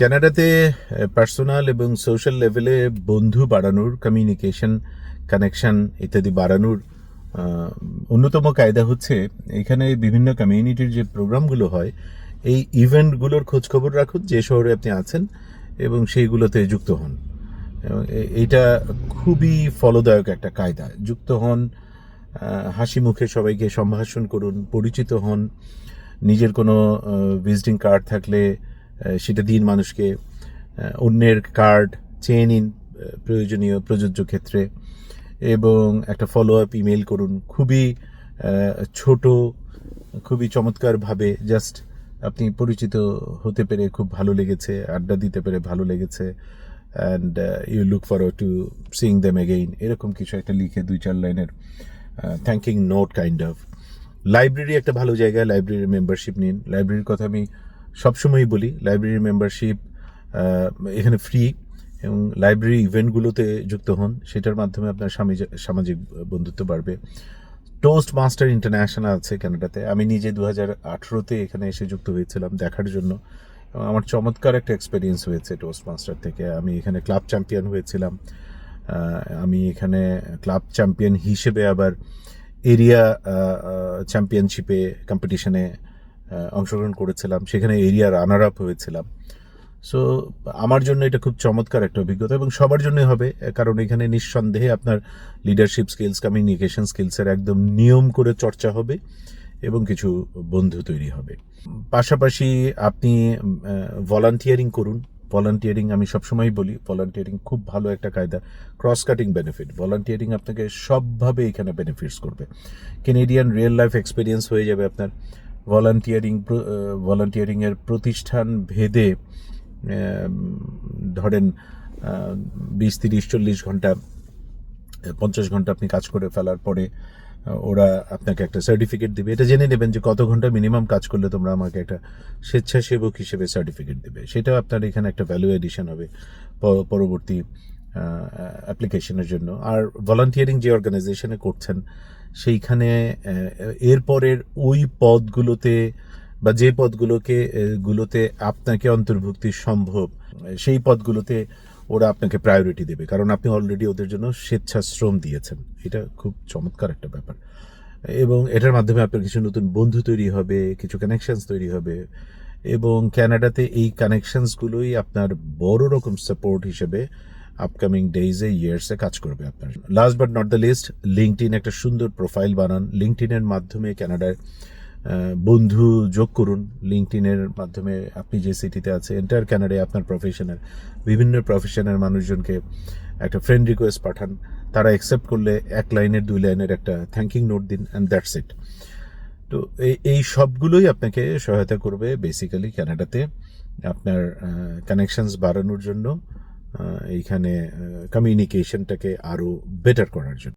কানাডাতে পার্সোনাল এবং সোশ্যাল লেভেলে বন্ধু বাড়ানোর কমিউনিকেশন কানেকশন ইত্যাদি বাড়ানোর অন্যতম কায়দা হচ্ছে এখানে বিভিন্ন কমিউনিটির যে প্রোগ্রামগুলো হয়, এই ইভেন্টগুলোর খোঁজখবর রাখুন, যে শহরে আপনি আছেন এবং সেইগুলোতে যুক্ত হন। এইটা খুবই ফলদায়ক একটা কায়দা। যুক্ত হন হাসি মুখে সবাইকে সম্ভাষণ করুন, পরিচিত হন, নিজের কোনো ভিজিটিং কার্ড থাকলে সেটা দিন মানুষকে অন্যের কার্ড চেয়ে নিন প্রয়োজনীয় প্রযোজ্য ক্ষেত্রে এবং একটা ফলো আপ ইমেল করুন। খুবই ছোট, খুবই চমৎকারভাবে জাস্ট আপনি পরিচিত হতে পেরে খুব ভালো লেগেছে, আড্ডা দিতে পেরে ভালো লেগেছে and you look for to seeing them again এরকম কিছু একটা লিখে দুই চার লাইনের thanking note kind of library একটা ভালো জায়গা লাইব্রেরির মেম্বারশিপ নিন। লাইব্রেরির কথা আমি সবসময়ই বলি লাইব্রেরির মেম্বারশিপ এখানে ফ্রি এবং লাইব্রেরি ইভেন্টগুলোতে যুক্ত হন, সেটার মাধ্যমে আপনার সামাজিক বন্ধুত্ব বাড়বে। টোস্ট মাস্টার ইন্টারন্যাশনাল আছে কানাডাতে আমি নিজে দু হাজার আঠেরোতে এখানে এসে যুক্ত হয়েছিলাম দেখার জন্য। এবং আমার চমৎকার একটা এক্সপিরিয়েন্স হয়েছে টোস্ট মাস্টার থেকে। আমি এখানে ক্লাব চ্যাম্পিয়ন হয়েছিলাম। আমি এখানে ক্লাব চ্যাম্পিয়ন হিসেবে আবার এরিয়া চ্যাম্পিয়নশিপে কম্পিটিশনে অংশগ্রহণ করেছিলাম। সেখানে এরিয়া রানার আপ হয়েছিলাম। সো আমার জন্য এটা খুব চমৎকার একটা অভিজ্ঞতা এবং সবার জন্যই হবে, কারণ এখানে নিঃসন্দেহে আপনার লিডারশিপ স্কিলস কমিউনিকেশন স্কিলসের একদম নিয়ম করে চর্চা হবে এবং কিছু বন্ধু তৈরি হবে। পাশাপাশি আপনি ভলান্টিয়ারিং করুন। ভলান্টিয়ারিং আমি সবসময় বলি ভলান্টিয়ারিং খুব ভালো একটা কায়দা। ক্রস কাটিং বেনিফিট ভলান্টিয়ারিং আপনাকে সবভাবে এখানে বেনিফিটস করবে। কেনেডিয়ান রিয়েল লাইফ এক্সপিরিয়েন্স হয়ে যাবে আপনার। ভলান্টিয়ারিং ভলান্টিয়ারিং এর প্রতিষ্ঠান ভেদে ধরেন বিশ, তিরিশ, চল্লিশ ঘণ্টা, পঞ্চাশ ঘণ্টা আপনি কাজ করে ফেলার পরে ওরা আপনাকে একটা সার্টিফিকেট দিবে। এটা জেনে নেবেন যে কত ঘণ্টা মিনিমাম কাজ করলে তোমরা আমাকে একটা স্বেচ্ছাসেবক হিসেবে সার্টিফিকেট দিবে। সেটা আপনার এখানে একটা ভ্যালু এডিশন হবে পরবর্তী অ্যাপ্লিকেশনের জন্য। আর ভলান্টিয়ারিং যে অর্গানাইজেশনে করছেন সেইখানে এরপরের ওই পদগুলোতে বা যে পদগুলোকে গুলোতে আপনাকে অন্তর্ভুক্তি সম্ভব, সেই পদগুলোতে ওরা আপনাকে প্রায়োরিটি দেবে। কারণ আপনি অলরেডি ওদের জন্য স্বেচ্ছাশ্রম দিয়েছেন। এটা খুব চমৎকার একটা ব্যাপার। এবং এটার মাধ্যমে আপনার কিছু নতুন বন্ধু তৈরি হবে, কিছু কানেকশনস তৈরি হবে এবং ক্যানাডাতে এই কানেকশনসগুলোই আপনার বড় রকম সাপোর্ট হিসেবে আপকামিং ডেইজে ইয়ার্সে কাজ করবে আপনার। Last but not the least LinkedIn একটা সুন্দর প্রোফাইল বানান। লিঙ্কড ইনের মাধ্যমে ক্যানাডার বন্ধু যোগ করুন। লিঙ্কটিনের মাধ্যমে আপনি যে সিটিতে আছে এন্টার ক্যানাডায় আপনার প্রফেশনের বিভিন্ন প্রফেশনের মানুষজনকে একটা ফ্রেন্ড রিকোয়েস্ট পাঠান। তারা অ্যাকসেপ্ট করলে এক লাইনের, দুই লাইনের একটা থ্যাঙ্কিং নোট দিন অ্যান্ড দ্যাটস ইট তো এই এই সবগুলোই আপনাকে সহায়তা করবে বেসিক্যালি ক্যানাডাতে আপনার কানেকশানস বাড়ানোর জন্য। এইখানে কমিউনিকেশনটাকে আরও বেটার করার জন্য।